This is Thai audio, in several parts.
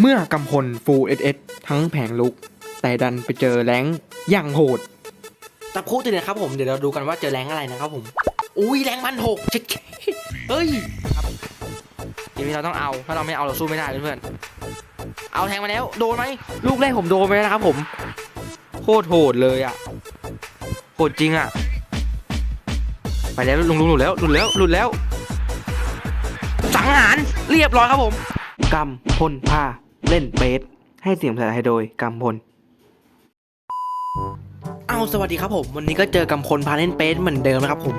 เมื่อกำพลฟูเอสเอสทั้งแผงลุก แต่ดันไปเจอแรงอย่างโหดจับคู่ติดนะครับผมเดี๋ยวเราดูกันว่าเจอแรงอะไรนะครับผม อุ้ยแรงพันหกเช็คเฮ้ยครับทีนี้เราต้องเอาถ้าเราไม่เอาเราสู้ไม่ได้เพื่อนเอาแทงมาแล้วโดนไหมลูกแรกผมโดนไปแล้วนะครับผมโคตรโหดเลยอะโหดจริงอะไปแล้วลุงลุงหลุดแล้วหลุดแล้วหลุดแล้ว สังหารเรียบร้อยครับผมกำพลพา เล่นเบส ให้เสียงภาษาไทยโดยกำพล เอาสวัสดีครับผม วันนี้ก็เจอกำพลพาเล่นเปสเหมือนเดิมนะครับผม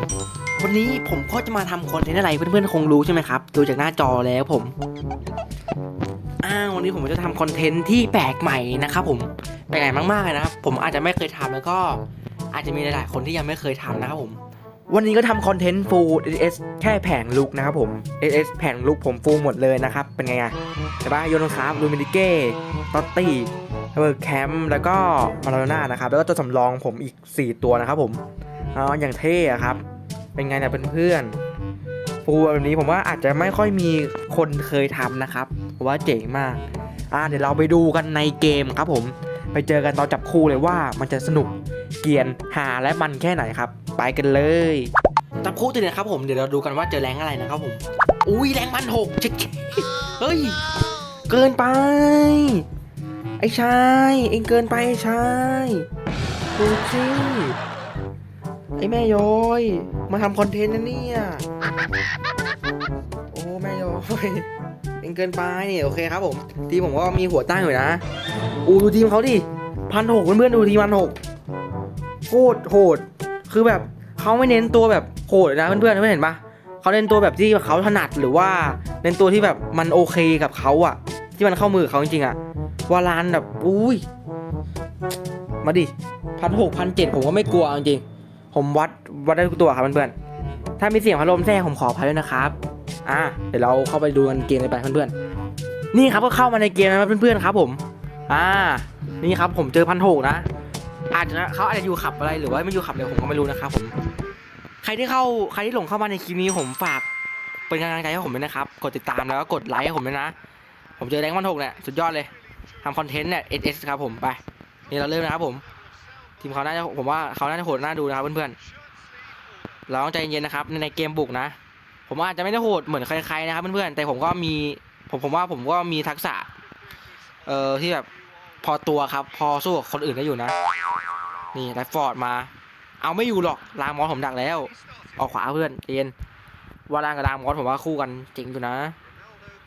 วันนี้ผมก็จะมาทำคอนเทนต์อะไรเพื่อนๆคงรู้ใช่ไหมครับดูจากหน้าจอแล้วผมอ้าววันนี้ผมจะทำคอนเทนต์ที่แปลกใหม่นะครับผมแปลกใหม่มากๆเลยนะครับผมอาจจะไม่เคยทำแล้วก็อาจจะมีหลายๆคนที่ยังไม่เคยทำนะครับผม วันนี้ก็ทำคอนเทนต์ฟูลเอสแค่แผงลุกนะครับผมเอสแผงลุกผมฟูลหมดเลยนะครับ เป็นไงอะใช่ปะโยนคราฟลูมินิเก้ตอตตี้เบอร์แคมป์แล้วก็มาราโดน่านะครับ แล้วก็ตัวสำรองผมอีก 4 ตัวนะครับผมอ๋ออย่างเท่อะครับ เป็นไงเนี่ยเพื่อนๆฟูลแบบนี้ผมว่าอาจจะไม่ค่อยมีคนเคยทำนะครับเพราะว่าเจ๋งมาก อ่าเดี๋ยวเราไปดูกันในเกมครับผม ไปเจอกันตอนจับคู่เลยว่ามันจะสนุกเกียนหาและมันแค่ไหนครับ ไปกันเลยจับคู่ติดนะครับผมเดี๋ยวเราดูกันว่าเจอแรงอะไรนะครับผม อุ้ยแรงพันหกเช็คเฮ้ย เกินไป ไอ้ชายเองเกินไปไอ้ชายดูสิไอ้แม่ย้อย มาทำคอนเทนต์นะเนี่ย โอ้แม่ย้อยเองเกินไปเนี่ยโอเคครับผมทีมผมก็มีหัวตั้งอยู่นะ อู้ดูทีมเขาดิพันหกเพื่อนๆดูทีมพันหกโคตรโหด คือแบบเขาไม่เน้นตัวแบบโหดนะเพื่อนๆเพื่อนเห็นปะเขาเน้นตัวแบบที่เขาถนัดหรือว่าเน้นตัวที่แบบมันโอเคกับเขาอะที่มันเข้ามือเขาจริงๆอะวาลานแบบอุ้ยมาดิพันหกพันเจ็ดผมก็ไม่กลัวจริงๆผมวัดวัดได้ทุกตัวครับเพื่อนๆถ้ามีเสียงพัดลมแทรกผมขออภัยด้วยนะครับอะเดี๋ยวเราเข้าไปดูกันเกมเลยไปเพื่อนๆนี่ครับก็เข้ามาในเกมนะเพื่อนๆครับ ผม อ่า นี่ครับผมเจอพันหกนะ อาจจะเขาอาจจะอยู่ขับอะไรหรือว่าไม่อยู่ขับเลยผมก็ไม่รู้นะครับผม ใครที่เข้าใครที่หลงเข้ามาในคลิปนี้ผมฝากเป็นกำลังใจให้ผมด้วยนะครับ กดติดตามแล้วก็กดไลค์ให้ผมด้วยนะ ผมเจอแรงมันหกเนี่ยสุดยอดเลยทำคอนเทนต์เนี่ย SS ครับผมไปนี่เราเริ่มนะครับผม ทีมเขาน่าจะผมว่าเขาน่าจะโหดน่าดูนะครับเพื่อนๆเราต้องใจเย็นนะครับในเกมบุกนะ ผมอาจจะไม่ได้โหดเหมือนใครๆนะครับเพื่อนๆแต่ผมก็มีผมผมว่าผมก็มีทักษะเอ่อที่แบบ พอตัวครับ พอสู้กับคนอื่นได้อยู่นะ นี่ไลฟอร์ดมา เอาไม่อยู่หรอกลางมอสผมดักแล้ว ออกขวาเพื่อนใจเย็นว่าลางกับลางมอสผมว่าคู่กันเจ๋งอยู่นะ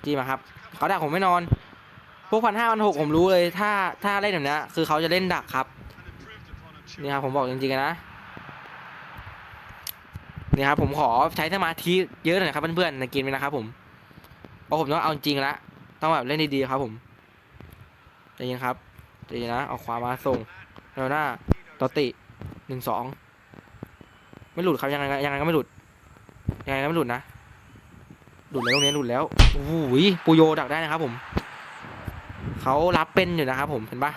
จีมาครับเขาดักผมไม่นอน พวกพันห้าพันหกผมรู้เลย ถ้าถ้าเล่นแบบนี้คือเขาจะเล่นดักครับ นี่ครับผมบอกจริงๆนะนี่ครับผมขอใช้สมาธิเยอะหน่อยครับเพื่อนๆในเกมนี้นะครับผมเพราะผมต้องเอาจริงละต้องแบบเล่นดีๆครับผม ใจเย็นครับใจเย็นนะเอาขวามาส่งแล้วหน้าตอติหนึ่งสองไม่หลุดครับยังไงยังไงก็ไม่หลุดยังไงก็ไม่หลุดนะหลุดแล้วตรงนี้หลุดแล้วโอ้โหปูโยดักได้นะครับผมเขารับเป็นอยู่นะครับผมเห็นปะ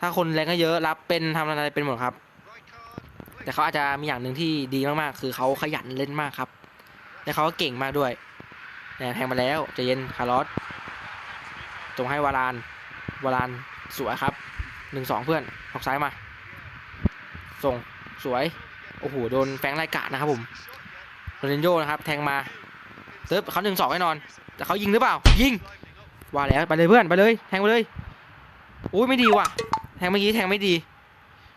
ถ้าคนแรงก็เยอะรับเป็นทำอะไรเป็นหมดครับ แต่เขาอาจจะมีอย่างหนึ่งที่ดีมากๆ คือเขาขยันเล่นมากครับและเขาก็เก่งมากด้วยเนี่ยแทงมาแล้วใจเย็นคาร์ลอสจงให้วาราน วารานสวยครับหนึ่งสองเพื่อนออกซ้ายมา ส่งสวย โอ้โห โดนแฟงไล่กะนะครับผมโรนัลโยนะครับ แทงมาเติบเขาหนึ่งสองแน่นอน แต่เขายิงหรือเปล่า ยิง ว่าแล้วไปเลยเพื่อนไปเลย แทงไปเลยอุ้ยไม่ดีว่ะ แทงเมื่อกี้แทงไม่ดี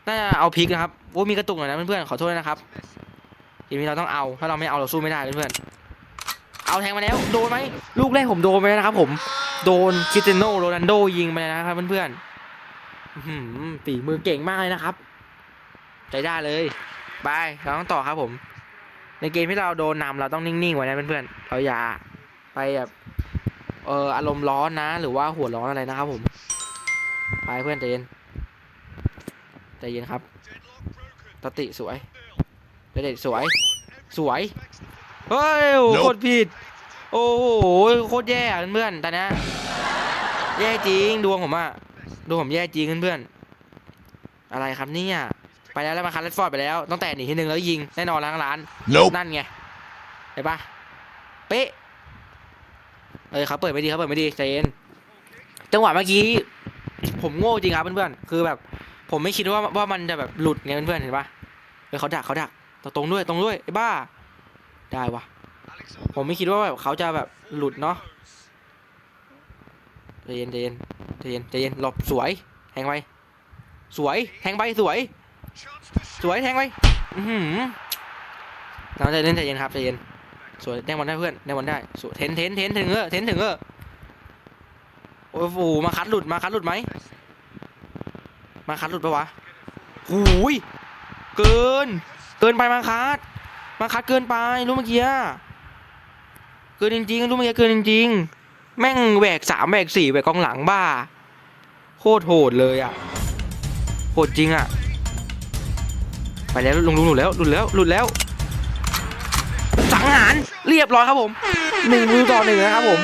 น่าจะเอาพลิกนะครับโอ้มีกระตุกหน่อยนะเพื่อนๆขอโทษนะครับทีนี้เราต้องเอา ถ้าเราไม่เอาเราสู้ไม่ได้เพื่อนๆ เอาแทงมาแล้ว โดนไหมลูกแรกผมโดนไปแล้วนะครับผม โดนคริสเตียโนโรนัลโดยิงไปนะครับเพื่อนๆฝีมือเก่งมากเลยนะครับ ใจได้เลยบายเราต้องต่อครับผม ในเกมที่เราโดนนำเราต้องนิ่งๆไว้นะเพื่อนๆเราอย่าไปแบบเอออารมณ์ร้อนนะ หรือว่าหัวร้อนอะไรนะครับผม ไปเพื่อนใจเย็นใจเย็นครับ ตติสวยเด็ดสวย สวย เฮ้ยโอ้โหโคตรผิด โอ้โหโคตรแย่อะเพื่อนๆตอนนี้แย่จริงดวงผมอะดวงผมแย่จริงเพื่อนๆอะไรครับเนี่ยไปแล้วแล้วมาคันเลดฟอร์ดไปแล้วต้องแต่หนีทีหนึ่งแล้วยิงแน่นอนล้างร้าน Nope. นั่นไงเห็นปะเป๊ะเอ้ยเขาเปิดไม่ดีเขาเปิดไม่ดีใจเย็นจังหวะเมื่อกี้ ผมโง่จริงครับเพื่อนๆคือแบบ ผมไม่คิดว่าว่ามันจะแบบหลุดไงเพื่อนๆเห็นปะเฮ้ยเขาดักเขาดักตรงด้วยตรงด้วยไอ้บ้า ได้วะผมไม่คิดว่าแบบเขาจะแบบหลุดเนาะใจเย็นใจเย็นใจเย็นใจเย็นหลบสวยแทงไปสวยแทงไปสวย สวยแทงไปอือหือเราใจเย็นใจเย็นครับใจเย็นสวยได้บอลได้เพื่อนได้บอลได้สวยเทนเทนเทนถึงเออเทนถึงเออโอ้โหมาคัดหลุดมาคัดหลุดไหมมาคัดหลุดปะวะหูยเกิน เกินไปมาคัด มาคัดเกินไปรู้เมื่อกี้เกินจริงๆรู้เมื่อกี้เกินจริงๆ แม่งแหวกสามแหวกสี่แหวกกองหลังบ้า โคตรโหดเลยอะโหดจริงอะ ไปแล้วลงลุงหลุดแล้วหลุดแล้วหลุดแล้วสังหารเรียบร้อยครับผมหนึ่งมือต่อหนึ่งนะครับผม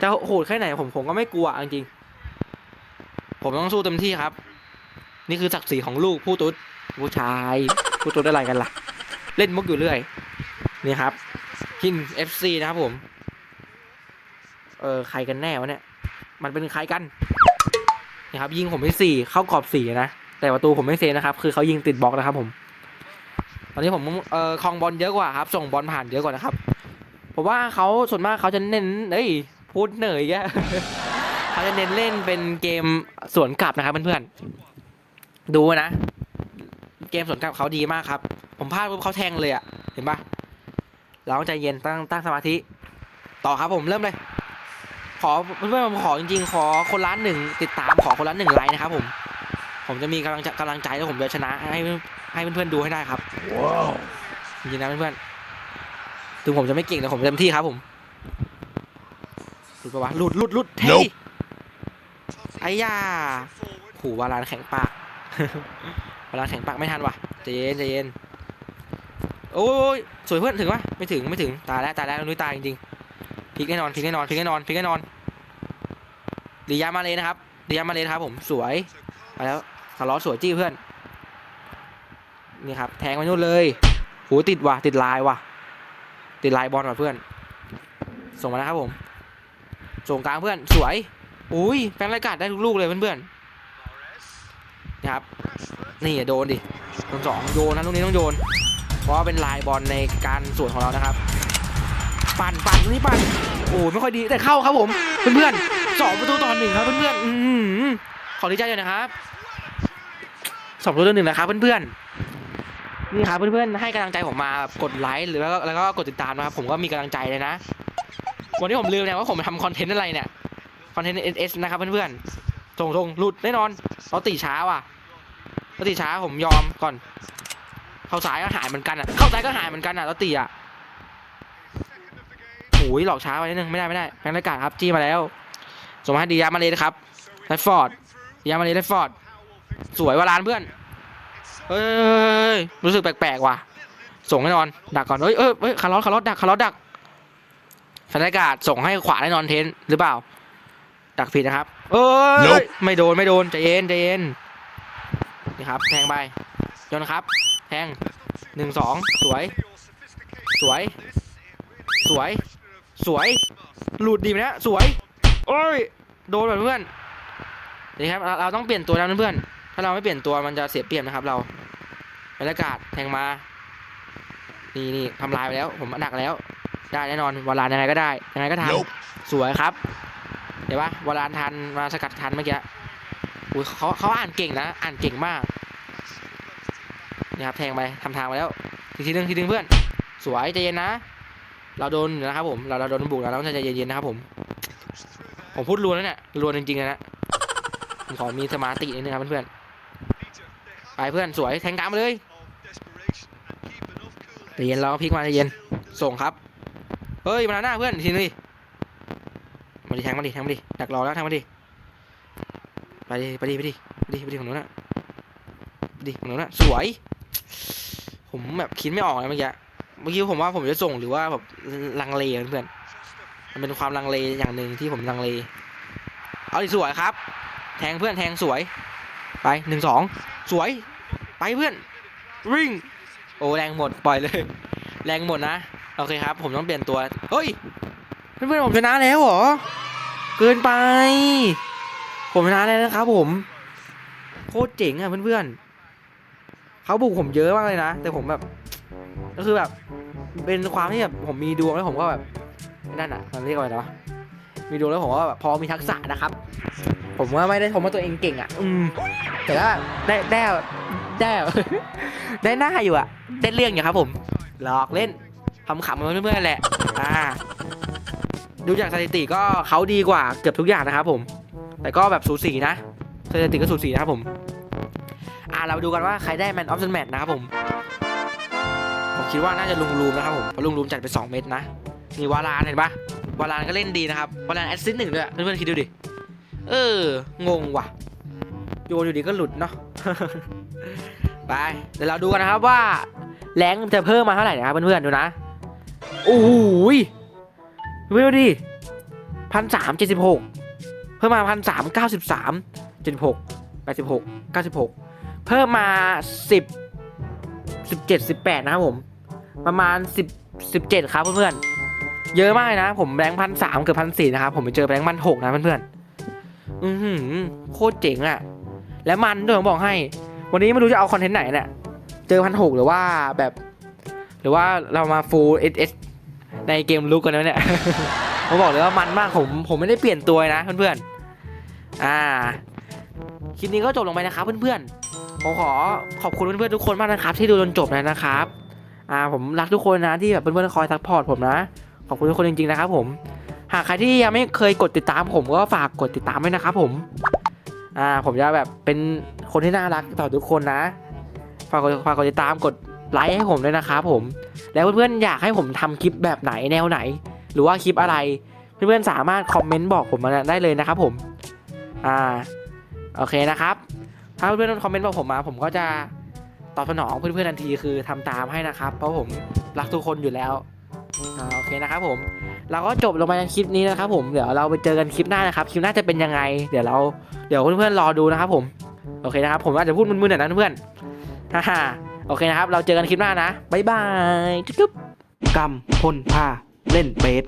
จะโหดแค่ไหนผมผมก็ไม่กลัวจริงผมต้องสู้เต็มที่ครับ นี่คือศักดิ์ศรีของลูกผู้ตุ๊ดผู้ชาย ผู้ตุ๊ดอะไรกันล่ะ เล่นมุกอยู่เรื่อย นี่ครับคิน FC นะครับผม เออใครกันแน่วะเนี่ย มันเป็นใครกันนี่ครับ ยิงผมไปสี่เข้ากรอบสี่นะ แต่ประตูผมไม่เซฟนะครับ คือเขายิงติดบล็อกนะครับผม ตอนนี้ผมเอ่อคลองบอลเยอะกว่าครับ ส่งบอลผ่านเยอะกว่านะครับ ผมว่าเขาส่วนมากเขาจะเน้นเอ้ยพูดเหนื่อยแกเขาจะเน้นเล่นเป็นเกมสวนกลับนะครับเพื่อนๆดูนะ เกมสวนกลับเขาดีมากครับ ผมพลาดปุ๊บเขาแทงเลยอะเห็นปะเราต้องใจเย็นตั้งตั้งสมาธิ ต่อครับผมเริ่มเลย ขอเพื่อนๆผมขอจริงๆ ขอคนล้านหนึ่งติดตามขอคนล้านหนึ่งไลค์นะครับผม ผมจะมีกำลังใจกำลังใจแล้วผมจะชนะให้ให้เพื่อนๆดูให้ได้ครับจริงๆนะเพื่อนๆถึงผมจะไม่เก่งแต่ผมเต็มที่ครับผมหลุดปะวะหลุดหลุดหลุดเท่ไอ้ย่าขู่วาลานแข็งปาก วลานแข็งปากไม่ทันว่ะใจเย็นใจเย็นโอ้ยสวยเพื่อนถึงปะไม่ถึงไม่ถึงตายแล้วตายแล้วนุ้ยตายจริงๆพลิกแน่นอนพลิกแน่นอนพลิกแน่นอนพลิกแน่นอนดียามาเลยนะครับดียามาเลยครับผมสวยไปแล้วคาร์ลอสวยจี้เพื่อนนี่ครับแทงไปนู่นเลยหูติดว่ะติดลายว่ะติดลายบอลว่ะเพื่อน ส่งมานะครับผมส่งกลางเพื่อนสวยอุ้ยแปลงรายการได้ทุกลูกเลยเพื่อนๆนะครับ นี่โดนดิโดนสองโยนนะลูกนี้ต้องโยน เพราะว่าเป็นลายบอลในการสวนของเรานะครับ ปั่นปั่นตรงนี้ปั่นโอ้ไม่ค่อยดีแต่เข้าครับผมเพื่อนๆสองประตูต่อหนึ่งครับเพื่อนๆอือหือขอดีใจด้วยนะครับสองตัวเรื่อหนึ่งนะครับเพื่อนๆนี่ครับเพื่อนๆให้กำลังใจผมมากดไลค์หรือแล้วก็แล้วก็กดติดตามนะครับผมก็มีกำลังใจเลยนะวันนี้ผมลืมเนี่ยว่าผมทำคอนเทนต์อะไรเนี่ยคอนเทนต์เอสนะครับเพื่อนๆส่งส่งหลุดแน่นอนเราตีช้าว่ะ เราตีช้าผมยอมก่อน เข้าซ้ายก็หายเหมือนกันอะ เข้าซ้ายก็หายเหมือนกันอะเราตีอะโอ้ยหลอกช้าไปนิดนึงไม่ได้ไม่ได้แพงรายการครับจี้มาแล้วส่งมาให้ดียามาเลยนะครับแรดฟอร์ดยามานีแรดฟอร์ดสวยวาลานเพื่อนเฮ้ยรู้สึกแปลกๆว่ะ ส่งแน่นอน ดักก่อนเฮ้ยเอ้ยเฮ้ยคาร์ลอสคาร์ลอสดักคาร์ลอสดักแฟนอากาศส่งให้ขวาแน่นอนเทนหรือเปล่า ดักผิดนะครับ เอ้ย Nope ไม่โดนไม่โดนใจเย็นใจเย็น นี่ครับ แทงไปโยนครับ แทงหนึ่งสองสวย สวย สวย สวย หลุดดีไหมนะสวย โอ้ย โดนแบบเพื่อนนี่ครับเราเราต้องเปลี่ยนตัวนะเพื่อนๆถ้าเราไม่เปลี่ยนตัวมันจะเสียเปรียบนะครับ เราบรรยากาศแทงมา นี่นี่ทำลายไปแล้ว ผมดักแล้ว ได้แน่นอนวาลานยังไงก็ได้ยังไงก็ทัน Nope สวยครับ เดี๋ยวปะวาลานทันมาสกัดทันเมื่อกี้ อุ้ยเขาเขาอ่านเก่งนะ อ่านเก่งมากนี่ครับแทงไปทำทางไปแล้ว ทีทีนึงทีนึงเพื่อน สวยใจเย็นนะ เราโดนนะครับผม เราเราโดนบุกแล้วเราต้องใจเย็นๆนะครับผม ผมพูดรวนแล้วเนี่ยรวนจริงๆนะผมขอมีสมาธินิดนึงครับเพื่อนๆไปเพื่อนสวยแทงกลางมาเลยใจเย็นเราพลิกมาใจเย็น ส่งครับ เฮ้ยมาหน้าเพื่อนทีนึงดิมาดิแทงมาดิแทงมาดิดักรอแล้วแทงมาดิ ไปดิไปดิไปดิไปดิไปดิของนู้น่ะไปดิของนู้น่ะสวย ผมแบบคิดไม่ออกเลยเมื่อกี้เมื่อกี้ผมว่าผมจะส่งหรือว่าแบบลังเลเพื่อนๆมันเป็นความลังเลอย่างหนึ่งที่ผมลังเล เอาดิสวยครับ แทงเพื่อนแทงสวย ไปหนึ่งสองสวย ไปเพื่อนวิ่งโอ้แรงหมดปล่อยเลย แรงหมดนะโอเคครับ ผมต้องเปลี่ยนตัว เฮ้ย เพื่อนๆผมชนะแล้วเหรอ เกินไป ผมชนะเลยนะครับผม โคตรเจ๋งอะเพื่อนๆเขาบุกผมเยอะมากเลยนะ แต่ผมแบบ ก็คือแบบ เป็นความที่แบบผมมีดวงแล้วผมก็แบบนั่นอะมันเรียกว่าอะไรนะมีดวงแล้วผมก็แบบพอมีทักษะนะครับ ผมว่าไม่ได้ชมว่าตัวเองเก่งอะ อืม แต่ก็ได้ได้ได้ได้หน้าอยู่อะได้เรื่องอยู่ครับ ผม หลอกเล่นขำๆกันเพื่อนๆแหละ อ่า ดูจากสถิติก็เขาดีกว่าเกือบทุกอย่างนะครับผม แต่ก็แบบสูสีนะสถิติก็สูสีนะครับผม อ่าเราดูกันว่าใครได้แมนออฟเดอะแมตนะครับผม ผมคิดว่าน่าจะลุงรูมนะครับผมเพราะลุงรูมจัดไป 2 เม็ดนะนี่วาลานเห็นปะวาลานก็เล่นดีนะครับวาลานแอสซิสหนึ่งด้วยเพื่อนๆคิดดูดิ เออ งงว่ะ โยนอยู่ดีก็หลุดเนาะ ไป เดี๋ยวเราดูกันนะครับว่าแรงจะเพิ่มมาเท่าไหร่นะครับเพื่อนๆดูนะ โอ้โหยดูไปดูดิพันสามเจ็ดสิบหก เพิ่มมาพันสามเก้าสิบสามเจ็ดหกแปดสิบหกเก้าสิบหกเพิ่มมาสิบสิบเจ็ดสิบแปดนะครับผม ประมาณสิบสิบเจ็ดครับเพื่อนๆเยอะมากนะ ผมแบงค์พันสามเกือบพันสี่นะครับผมไปเจอแบงค์พันหกนะเพื่อนๆอือหือโคตรเจ๋งอะและมันด้วยผมบอกให้ วันนี้ไม่รู้จะเอาคอนเทนต์ไหนเนี่ยเจอพันหกหรือว่าแบบ หรือว่าเรามาฟูลเอสเอสในเกมลุกกันแล้วเนี่ยผมบอกเลยว่ามันมากผมผมไม่ได้เปลี่ยนตัวนะเพื่อนๆ อ่าคลิปนี้ก็จบลงไปนะครับเพื่อนๆผมขอขอบคุณเพื่อนๆทุกคนมากนะครับ ที่ดูจนจบเลยนะครับ อ่าผมรักทุกคนนะที่แบบเพื่อนๆคอยซัพพอร์ตผมนะ ขอบคุณทุกคนจริงๆนะครับ ผม หากใครที่ยังไม่เคยกดติดตามผมก็ฝากกดติดตามด้วยนะครับ ผม อ่าผมจะแบบเป็นคนที่น่ารักต่อทุกคนนะ ฝากกดฝากกดติดตามกดไลค์ให้ผมด้วยนะครับผม แล้วเพื่อนๆอยากให้ผมทำคลิปแบบไหนแนวไหน หรือว่าคลิปอะไร เพื่อนๆสามารถคอมเมนต์บอกผมมาได้เลยนะครับผม อ่าโอเคนะครับ ถ้าเพื่อนๆคอมเมนต์บอกผมมา ผมก็จะตอบสนองเพื่อนๆทันทีคือทำตามให้นะครับ เพราะผมรักทุกคนอยู่แล้วอ่าโอเคนะครับผมเราก็จบลงไปในคลิปนี้นะครับ ผมเดี๋ยวเราไปเจอกันคลิปหน้านะครับคลิปหน้าจะเป็นยังไง เดี๋ยวเราเดี๋ยวเพื่อนๆรอดูนะครับ ผมโอเคนะครับ ผมอาจจะพูดมึนๆหน่อยนะเพื่อนฮ่าโอเคนะครับ เราเจอกันคลิปหน้านะบ๊ายบายจุ๊บกำพลพาเล่นเบส